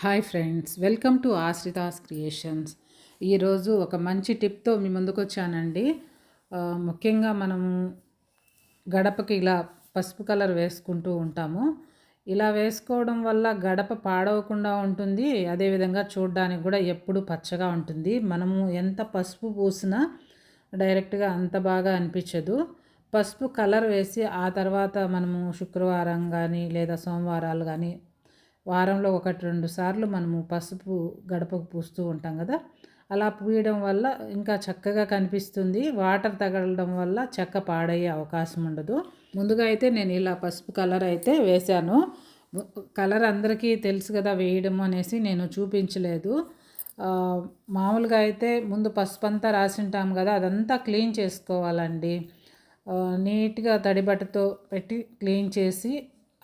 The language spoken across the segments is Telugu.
Hi friends welcome to Ashrita's creations. ఈరోజు ఒక మంచి టిప్తో మీ ముందుకు వచ్చానండి ముఖ్యంగా మనము గడపకి ఇలా పసుపు కలర్ వేసుకుంటూ ఉంటాము. ఇలా వేసుకోవడం వల్ల గడప పాడవకుండా ఉంటుంది. అదేవిధంగా చూడడానికి కూడా ఎప్పుడు పచ్చగా ఉంటుంది. మనము ఎంత పసుపు పూసినా డైరెక్ట్గా అంత బాగా అనిపించదు. పసుపు కలర్ వేసి ఆ తర్వాత మనము శుక్రవారం కానీ లేదా సోమవారాలు కానీ వారంలో ఒకటి రెండు సార్లు మనము పసుపు గడపకు పూస్తూ ఉంటాం కదా. అలా పూయడం వల్ల ఇంకా చక్కగా కనిపిస్తుంది. వాటర్ తగలడం వల్ల చెక్క పాడయ్యే అవకాశం ఉండదు. ముందుగా అయితే నేను ఇలా పసుపు కలర్ అయితే వేశాను. కలర్ అందరికీ తెలుసు కదా వేయడం అనేసి నేను చూపించలేదు. మామూలుగా అయితే ముందు పసుపు అంతా రాసింటాం కదా అదంతా క్లీన్ చేసుకోవాలండి. నీట్గా తడిబట్టతో పెట్టి క్లీన్ చేసి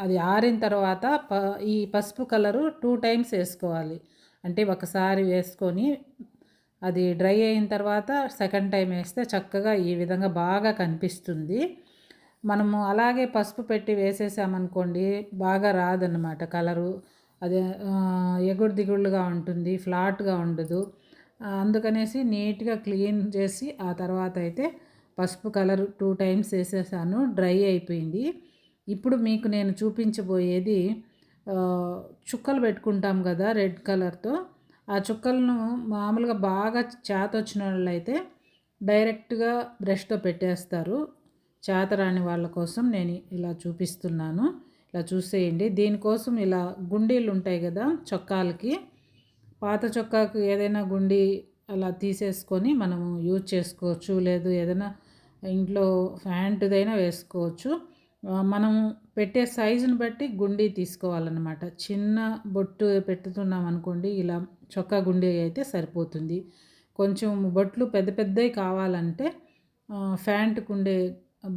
అది ఆరిన తర్వాత ప ఈ పసుపు కలరు టూ టైమ్స్ వేసుకోవాలి. అంటే ఒకసారి వేసుకొని అది డ్రై అయిన తర్వాత సెకండ్ టైం వేస్తే చక్కగా ఈ విధంగా బాగా కనిపిస్తుంది. మనము అలాగే పసుపు పెట్టి వేసేసామనుకోండి బాగా రాదన్నమాట కలరు. అదే ఎగుడు దిగుళ్ళుగా ఉంటుంది ఫ్లాట్గా ఉండదు. అందుకనేసి నీట్గా క్లీన్ చేసి ఆ తర్వాత అయితే పసుపు కలర్ టూ టైమ్స్ వేసేసాను డ్రై అయిపోయింది. ఇప్పుడు మీకు నేను చూపించబోయేది చుక్కలు పెట్టుకుంటాం కదా రెడ్ కలర్తో. ఆ చుక్కలను మామూలుగా బాగా చేత వచ్చిన వాళ్ళైతే డైరెక్ట్గా బ్రష్తో పెట్టేస్తారు. చేతరాని వాళ్ళ కోసం నేను ఇలా చూపిస్తున్నాను. ఇలా చూసేయండి. దీనికోసం ఇలా గుండీలు ఉంటాయి కదా చొక్కాలకి. పాత చొక్కాకు ఏదైనా గుండి అలా తీసేసుకొని మనము యూజ్ చేసుకోవచ్చు. లేదు ఏదైనా ఇంట్లో ఫ్యాంటుదైనా వేసుకోవచ్చు. మనం పెట్టే సైజుని బట్టి గుండి తీసుకోవాలన్నమాట. చిన్న బొట్టు పెట్టుతున్నాం అనుకోండి ఇలా చొక్కా గుండి అయితే సరిపోతుంది. కొంచెం బొట్లు పెద్ద పెద్దవి కావాలంటే ఫ్యాంట్ ఫ్యాంట్కు ఉండే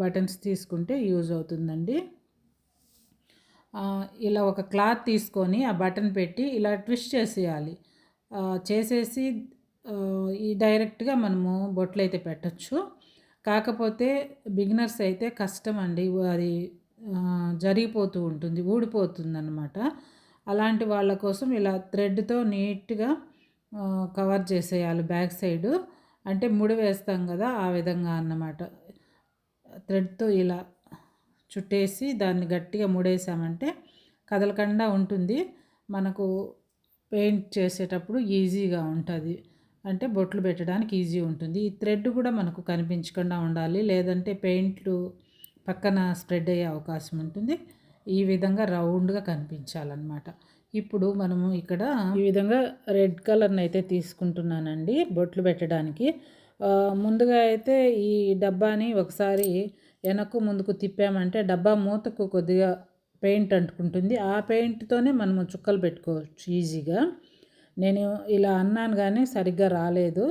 బటన్స్ తీసుకుంటే యూజ్ అవుతుందండి. ఇలా ఒక క్లాత్ తీసుకొని ఆ బటన్ పెట్టి ఇలా ట్విస్ట్ చేసేయాలి. చేసేసి ఈ డైరెక్ట్గా మనము బొట్లు అయితే పెట్టచ్చు. కాకపోతే బిగినర్స్ అయితే కష్టం అండి అది జరిగిపోతూ ఉంటుంది ఊడిపోతుంది అనమాట అలాంటి వాళ్ళ కోసం ఇలా థ్రెడ్తో నీట్గా కవర్ చేసేయాలి బ్యాక్ సైడు. అంటే ముడి వేస్తాం కదా ఆ విధంగా అన్నమాట. థ్రెడ్తో ఇలా చుట్టేసి దాన్ని గట్టిగా ముడేసామంటే కదలకుండా ఉంటుంది. మనకు పెయింట్ చేసేటప్పుడు ఈజీగా ఉంటుంది. అంటే బొట్లు పెట్టడానికి ఈజీ ఉంటుంది. ఈ థ్రెడ్ కూడా మనకు కనిపించకుండా ఉండాలి. లేదంటే పెయింట్లు పక్కన స్ప్రెడ్ అయ్యే అవకాశం ఉంటుంది. ఈ విధంగా రౌండ్గా కనిపించాలన్నమాట. ఇప్పుడు మనము ఇక్కడ ఈ విధంగా రెడ్ కలర్ని అయితే తీసుకుంటున్నానండి బొట్లు పెట్టడానికి. ముందుగా అయితే ఈ డబ్బాని ఒకసారి వెనక్కు ముందుకు తిప్పామంటే డబ్బా మూతకు కొద్దిగా పెయింట్ అంటుకుంటుంది. ఆ పెయింట్తోనే మనము చుక్కలు పెట్టుకోవచ్చు ఈజీగా. నేను ఇలా అన్నాను కానీ సరిగ్గా రాలేదు.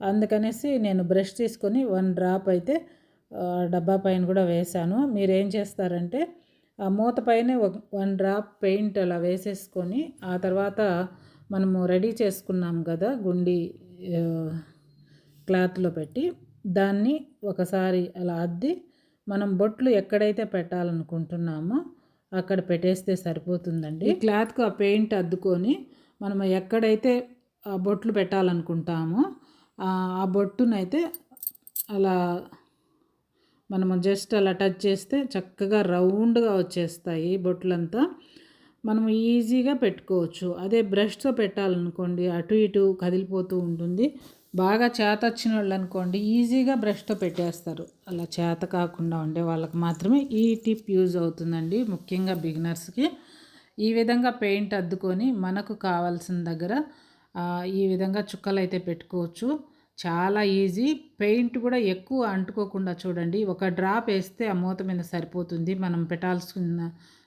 అందుకనేసి నేను బ్రష్ తీసుకొని వన్ డ్రాప్ అయితే డబ్బా పైన కూడా వేశాను. మీరు ఏం చేస్తారంటే ఆ మూత పైన వన్ డ్రాప్ పెయింట్ అలా వేసేసుకొని ఆ తర్వాత మనము రెడీ చేసుకున్నాం కదా గుండి క్లాత్లో పెట్టి దాన్ని ఒకసారి అలా అద్ది మనం బొట్లు ఎక్కడైతే పెట్టాలనుకుంటున్నామో అక్కడ పెట్టేస్తే సరిపోతుందండి. క్లాత్కు ఆ పెయింట్ అద్దుకొని మనం ఎక్కడైతే ఆ బొట్లు పెట్టాలనుకుంటామో ఆ ఆ బొట్టునైతే అలా మనము జస్ట్ అలా టచ్ చేస్తే చక్కగా రౌండ్గా వచ్చేస్తాయి బొట్లంతా. మనం ఈజీగా పెట్టుకోవచ్చు. అదే బ్రష్తో పెట్టాలనుకోండి అటు ఇటు కదిలిపోతూ ఉంటుంది. బాగా చేత వచ్చిన వాళ్ళు అనుకోండి ఈజీగా బ్రష్తో పెట్టేస్తారు. అలా చేత కాకుండా ఉండే వాళ్ళకి మాత్రమే ఈ టిప్ యూజ్ అవుతుందండి. ముఖ్యంగా బిగినర్స్కి. ఈ విధంగా పెయింట్ అద్దుకొని మనకు కావాల్సిన దగ్గర ఈ విధంగా చుక్కలు అయితే పెట్టుకోవచ్చు. చాలా ఈజీ. పెయింట్ కూడా ఎక్కువ అంటుకోకుండా చూడండి. ఒక డ్రాప్ వేస్తే ఆ మూత మీద సరిపోతుంది. మనం పెట్టాల్సిన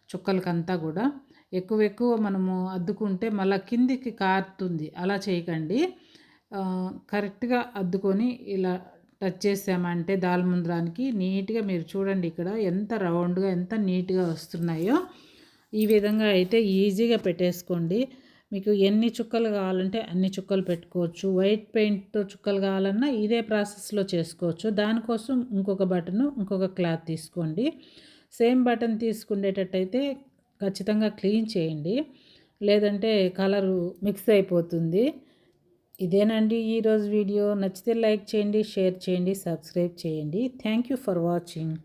చుక్కలకంతా కూడా. ఎక్కువ ఎక్కువ మనము అద్దుకుంటే మళ్ళీ కిందికి కారుతుంది. అలా చేయకండి. కరెక్ట్గా అద్దుకొని ఇలా టచ్ చేసామంటే దాల్ముంద్రానికి నీట్గా మీరు చూడండి ఇక్కడ ఎంత రౌండ్గా ఎంత నీట్గా వస్తున్నాయో. ఈ విధంగా అయితే ఈజీగా పెట్టేసుకోండి. మీకు ఎన్ని చుక్కలు కావాలంటే అన్ని చుక్కలు పెట్టుకోవచ్చు. వైట్ పెయింట్తో చుక్కలు కావాలన్నా ఇదే ప్రాసెస్లో చేసుకోవచ్చు. దానికోసం ఇంకొక బటన్ ఇంకొక క్లాత్ తీసుకోండి. సేమ్ బటన్ తీసుకునేటట్టయితే ఖచ్చితంగా క్లీన్ చేయండి. లేదంటే కలరు మిక్స్ అయిపోతుంది. ఇదేనండి ఈరోజు వీడియో. నచ్చితే లైక్ చేయండి షేర్ చేయండి సబ్స్క్రైబ్ చేయండి. Thank you for watching.